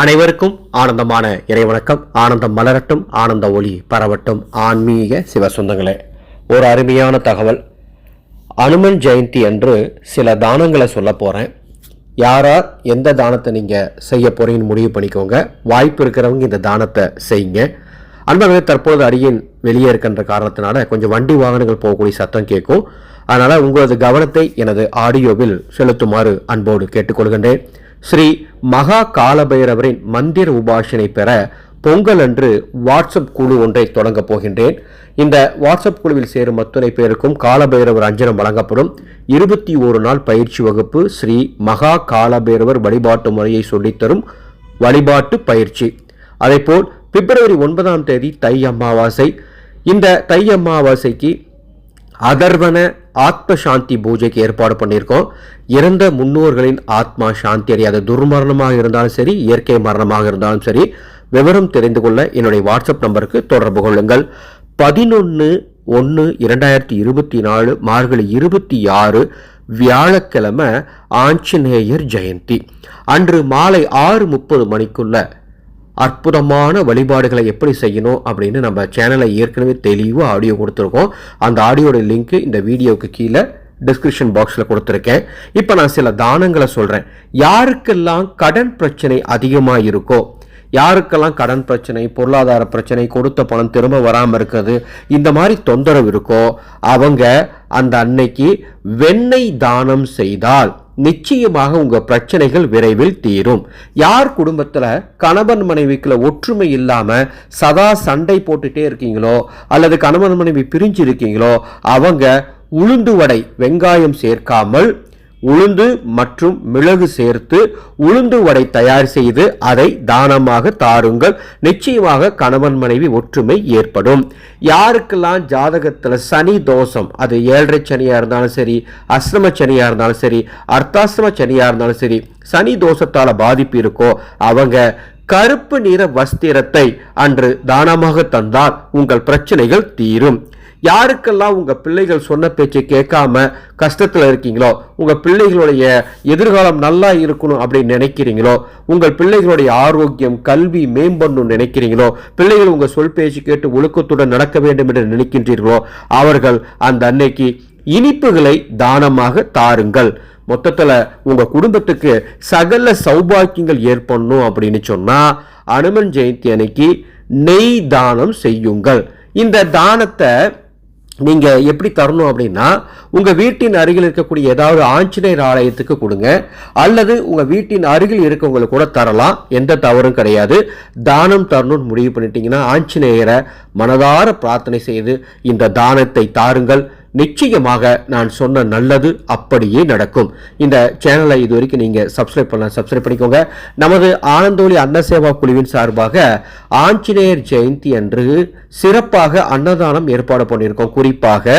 அனைவருக்கும் ஆனந்தமான இறைவணக்கம். ஆனந்தம் மலரட்டும் ஆனந்த ஒளி பரவட்டும். ஆன்மீக சிவ சொந்தங்களே ஒரு அருமையான தகவல். அனுமன் ஜெயந்தி அன்று சில தானங்களை சொல்ல போகிறேன் யாரார் எந்த தானத்தை நீங்கள் செய்ய போகிறீங்கன்னு முடிவு பண்ணிக்கோங்க. வாய்ப்பு இருக்கிறவங்க இந்த தானத்தை செய்யுங்க. அன்பர்களே தற்போது அடியின் வெளியே இருக்கின்ற காரணத்தினால கொஞ்சம் வண்டி வாகனங்கள் போகக்கூடிய சத்தம் கேட்கும். அதனால் உங்களது கவனத்தை எனது ஆடியோவில் செலுத்துமாறு அன்போடு கேட்டுக்கொள்கின்றேன். ஸ்ரீ மகா காலபைரவரின் மந்திர உபாஷனை பெற பொங்கல் அன்று வாட்ஸ்அப் குழு ஒன்றை தொடங்கப் போகின்றேன். இந்த வாட்ஸ்அப் குழுவில் சேரும் அத்துணை பேருக்கும் காலபைரவர் அஞ்சனம் வழங்கப்படும். இருபத்தி ஒரு நாள் பயிற்சி வகுப்பு ஸ்ரீ மகா காலபைரவர் வழிபாட்டு முறையை சொல்லித்தரும் வழிபாட்டு பயிற்சி. அதேபோல் பிப்ரவரி ஒன்பதாம் தேதி தை அமாவாசை. இந்த தை அமாவாசைக்கு அதர்வன ஆத்ம சாந்தி பூஜைக்கு ஏற்பாடு பண்ணியிருக்கோம். இறந்த முன்னோர்களின் ஆத்மா சாந்தி அடைய துர்மரணமாக இருந்தாலும் சரி இயற்கை மரணமாக இருந்தாலும் சரி விவரம் தெரிந்து கொள்ள என்னுடைய வாட்ஸ்அப் நம்பருக்கு தொடர்பு கொள்ளுங்கள். பதினொன்று ஒன்று இரண்டாயிரத்தி இருபத்தி நாலு மார்கழி இருபத்தி ஆறு வியாழக்கிழமை ஆஞ்சநேயர் ஜெயந்தி. அன்று மாலை ஆறு முப்பது மணிக்குள்ள அற்புதமான வழிபாடுகளை எப்படி செய்யணும் அப்படின்னு நம்ம சேனலை ஏற்கனவே தெளிவாக ஆடியோ கொடுத்துருக்கோம். அந்த ஆடியோட லிங்க்கு இந்த வீடியோவுக்கு கீழே டிஸ்கிரிப்ஷன் பாக்ஸில் கொடுத்துருக்கேன். இப்போ நான் சில தானங்களை சொல்கிறேன் யாருக்கெல்லாம் கடன் பிரச்சனை அதிகமாக இருக்கோ யாருக்கெல்லாம் கடன் பிரச்சனை பொருளாதார பிரச்சனை கொடுத்த பணம் திரும்ப வராமல் இருக்கிறது இந்த மாதிரி தொந்தரவு இருக்கோ அவங்க அந்த அன்னைக்கு வெண்ணெய் தானம் செய்தால் நிச்சயமாக உங்கள் பிரச்சனைகள் விரைவில் தீரும். யார் குடும்பத்தில் கணவன் மனைவிக்குள்ள ஒற்றுமை இல்லாமல் சதா சண்டை போட்டுகிட்டே இருக்கீங்களோ அல்லது கணவன் மனைவி பிரிஞ்சு இருக்கீங்களோ அவங்க உளுந்து வடை வெங்காயம் சேர்க்காமல் உளுந்து மற்றும் மிளகு சேர்த்து உளுந்து வடை தயார் செய்து அதை தானமாக தாருங்கள். நிச்சயமாக கணவன் மனைவி ஒற்றுமை ஏற்படும். யாருக்கெல்லாம் ஜாதகத்தில் சனி தோஷம் அது ஏழரை சனியாக இருந்தாலும் சரி அஸ்ரம சனியாக இருந்தாலும் சரி அர்த்தாசிரம சனியாக இருந்தாலும் சரி சனி தோஷத்தால் பாதிப்பு இருக்கோ அவங்க கருப்பு நிற வஸ்திரத்தை அன்று தானமாக தந்தால் உங்கள் பிரச்சனைகள் தீரும். யாருக்கெல்லாம் உங்கள் பிள்ளைகள் சொன்ன பேச்சை கேட்காம கஷ்டத்தில் இருக்கீங்களோ உங்கள் பிள்ளைகளுடைய எதிர்காலம் நல்லா இருக்கணும் அப்படின்னு நினைக்கிறீங்களோ உங்கள் பிள்ளைகளுடைய ஆரோக்கியம் கல்வி மேம்படணும் நினைக்கிறீங்களோ பிள்ளைகள் உங்கள் சொல் பேச்சு கேட்டு ஒழுக்கத்துடன் நடக்க வேண்டும் என்று நினைக்கின்றீர்களோ அவர்கள் அந்த அன்னைக்கு இனிப்புகளை தானமாக தாருங்கள். மொத்தத்தில் உங்கள் குடும்பத்துக்கு சகல சௌபாக்கியங்கள் ஏற்படணும் அப்படின்னு சொன்னால் அனுமன் ஜெயந்தி அன்னைக்கு நெய் தானம் செய்யுங்கள். இந்த தானத்தை நீங்கள் எப்படி தரணும் அப்படின்னா உங்கள் வீட்டின் அருகில் இருக்கக்கூடிய ஏதாவது ஆஞ்சநேயர் ஆலயத்துக்கு கொடுங்க. அல்லது உங்கள் வீட்டின் அருகில் இருக்கவங்களுக்கு கூட தரலாம். எந்த தவறும் கிடையாது. தானம் தரணும்னு முடிவு பண்ணிட்டீங்கன்னா ஆஞ்சநேயரை மனதார பிரார்த்தனை செய்து இந்த தானத்தை தாருங்கள். நிச்சயமாக நான் சொன்ன நல்லது அப்படியே நடக்கும். இந்த சேனலை இது வரைக்கும் நீங்கள் சப்ஸ்கிரைப் பண்ணலாம் சப்ஸ்கிரைப் பண்ணிக்கோங்க. நமது ஆனந்தோலி அன்னசேவா குழுவின் சார்பாக ஆஞ்சநேயர் ஜெயந்தி அன்று சிறப்பாக அன்னதானம் ஏற்பாடு பண்ணியிருக்கோம். குறிப்பாக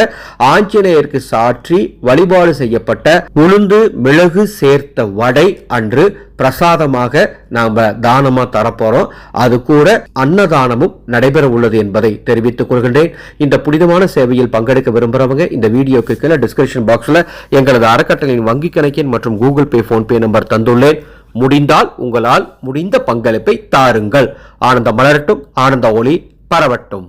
ஆஞ்சநேயருக்கு சாற்றி வழிபாடு செய்யப்பட்ட உளுந்து மிளகு சேர்த்த வடை அன்று பிரசாதமாக நாம் தானமா தரப்போறோம். அது கூட அன்னதானமும் நடைபெற உள்ளது என்பதை தெரிவித்துக் கொள்கின்றேன். இந்த புனிதமான சேவையில் பங்கெடுக்க விரும்புறவங்க இந்த வீடியோக்கு கீழே டிஸ்கிரிப்ஷன் பாக்ஸ்ல எங்களது அறக்கட்டளையின் வங்கி கணக்கின் மற்றும் கூகுள் பே ஃபோன்பே நம்பர் தந்துள்ளேன். முடிந்தால் உங்களால் முடிந்த பங்களிப்பை தாருங்கள். ஆனந்த மலரட்டும் ஆனந்த ஒளி பரவட்டும்.